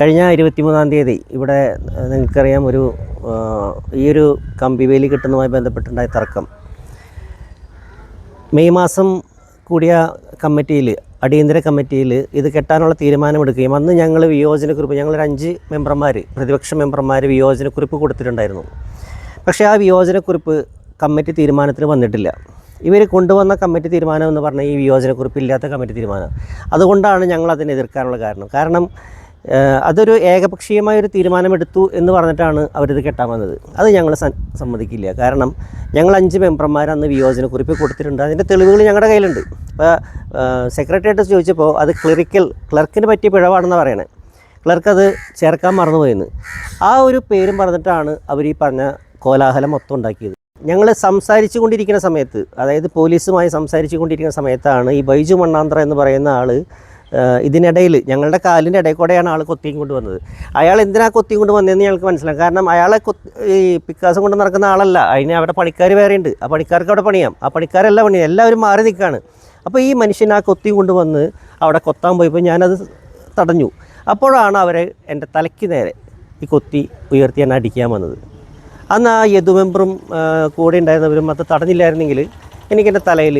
കഴിഞ്ഞ ഇരുപത്തിമൂന്നാം തീയതി ഇവിടെ നിങ്ങൾക്കറിയാം ഒരു ഈ ഒരു കമ്പിവേലി കിട്ടുന്നതുമായി ബന്ധപ്പെട്ടുണ്ടായ തർക്കം. മെയ് മാസം കൂടിയ കമ്മിറ്റിയിൽ അടിയന്തര കമ്മിറ്റിയിൽ ഇത് കെട്ടാനുള്ള തീരുമാനമെടുക്കുകയും അന്ന് ഞങ്ങൾ വിയോജനക്കുറിപ്പ് ഞങ്ങളൊരു അഞ്ച് മെമ്പർമാർ പ്രതിപക്ഷ മെമ്പർമാർ വിയോജനക്കുറിപ്പ് കൊടുത്തിട്ടുണ്ടായിരുന്നു. പക്ഷേ ആ വിയോജനക്കുറിപ്പ് കമ്മിറ്റി തീരുമാനത്തിന് വന്നിട്ടില്ല. ഇവർ കൊണ്ടുവന്ന കമ്മിറ്റി തീരുമാനം എന്ന് പറഞ്ഞാൽ ഈ വിയോജനക്കുറിപ്പ് ഇല്ലാത്ത കമ്മിറ്റി തീരുമാനം. അതുകൊണ്ടാണ് ഞങ്ങൾ അതിനെ എതിർക്കാനുള്ള കാരണം. കാരണം അതൊരു ഏകപക്ഷീയമായ ഒരു തീരുമാനമെടുത്തു എന്ന് പറഞ്ഞിട്ടാണ് അവരിത് കെട്ടാൻ വന്നത്. അത് ഞങ്ങൾ സമ്മതിക്കില്ല. കാരണം ഞങ്ങൾ അഞ്ച് മെമ്പർമാർ അന്ന് വിയോജനക്കുറിപ്പ് കൊടുത്തിട്ടുണ്ട്. അതിന്റെ തെളിവുകൾ ഞങ്ങളുടെ കയ്യിലുണ്ട്. ഇപ്പോൾ സെക്രട്ടേറിയറ്റ് ചോദിച്ചപ്പോൾ അത് ക്ലറിക്കൽ ക്ലർക്കിന് പറ്റിയ പിഴവാണെന്ന് പറയണേ. ക്ലർക്ക് അത് ചേർക്കാൻ മറന്നുപോയെന്ന്. ആ ഒരു പേരും പറഞ്ഞിട്ടാണ് അവർ ഈ പറഞ്ഞ കോലാഹലം മൊത്തം ഉണ്ടാക്കിയത്. ഞങ്ങൾ സംസാരിച്ചു കൊണ്ടിരിക്കുന്ന സമയത്ത് അതായത് പോലീസുമായി സംസാരിച്ചു കൊണ്ടിരിക്കുന്ന സമയത്താണ് ഈ ബൈജു മണ്ണാന്തറ എന്ന് പറയുന്ന ആൾ ഇതിനിടയിൽ ഞങ്ങളുടെ കാലിന്റെ ഇടയിൽ കൂടെയാണ് ആൾ കൊത്തിയും കൊണ്ട് വന്നത്. അയാൾ എന്തിനാ കൊത്തിയും കൊണ്ട് വന്നതെന്ന് ഞങ്ങൾക്ക് മനസ്സിലാവും കാരണം അയാളെ ഈ പിക്കാസം കൊണ്ട് നടക്കുന്ന ആളല്ല. അതിന് അവിടെ പണിക്കാർ വേറെയുണ്ട് ആ പണിക്കാർക്ക് അവിടെ പണിയാം. ആ പണിക്കാരെല്ലാം പണിയാം. എല്ലാവരും മാറി നിൽക്കുകയാണ് അപ്പോൾ ഈ മനുഷ്യൻ ആ കൊത്തിയും കൊണ്ട് വന്ന് അവിടെ കൊത്താൻ പോയപ്പോൾ ഞാനത് തടഞ്ഞു. അപ്പോഴാണ് അവരെ എന്റെ തലയ്ക്ക് നേരെ ഈ കൊത്തി ഉയർത്തി എന്നെ അടിക്കാൻ വന്നത്. അന്ന് ആ യദു മെമ്പറും കൂടെ ഉണ്ടായിരുന്നവരും അത് തടഞ്ഞില്ലായിരുന്നെങ്കിൽ എനിക്കെന്റെ തലയിൽ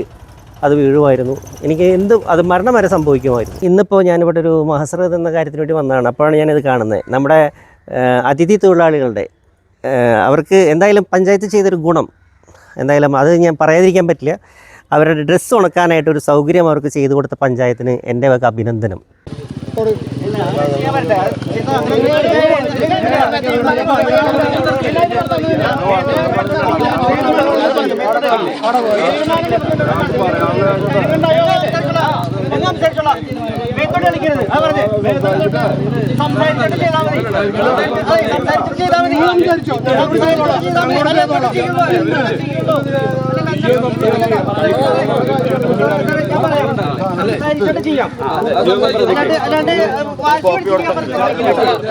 അത് വീഴുമായിരുന്നു എനിക്ക് എന്ത് അത് മരണം വരെ സംഭവിക്കുമായിരുന്നു ഇന്നിപ്പോൾ ഞാനിവിടെ ഒരു മഹസ്രത് എന്ന കാര്യത്തിന് വേണ്ടി വന്നതാണ് അപ്പോഴാണ് ഞാനിത് കാണുന്നത് നമ്മുടെ അതിഥി തൊഴിലാളികളുടെ അവർക്ക് എന്തായാലും പഞ്ചായത്ത് ചെയ്തൊരു ഗുണം എന്തായാലും അത് ഞാൻ പറയാതിരിക്കാൻ പറ്റില്ല അവരുടെ ഡ്രസ്സ് ഉണക്കാനായിട്ട് ഒരു സൗകര്യം അവർക്ക് ചെയ്തു കൊടുത്ത പഞ്ചായത്തിന് എന്റെ വക അഭിനന്ദനം ചെയ്യാം. അല്ലാണ്ട് അല്ലാണ്ട് വാശി ചെയ്യാൻ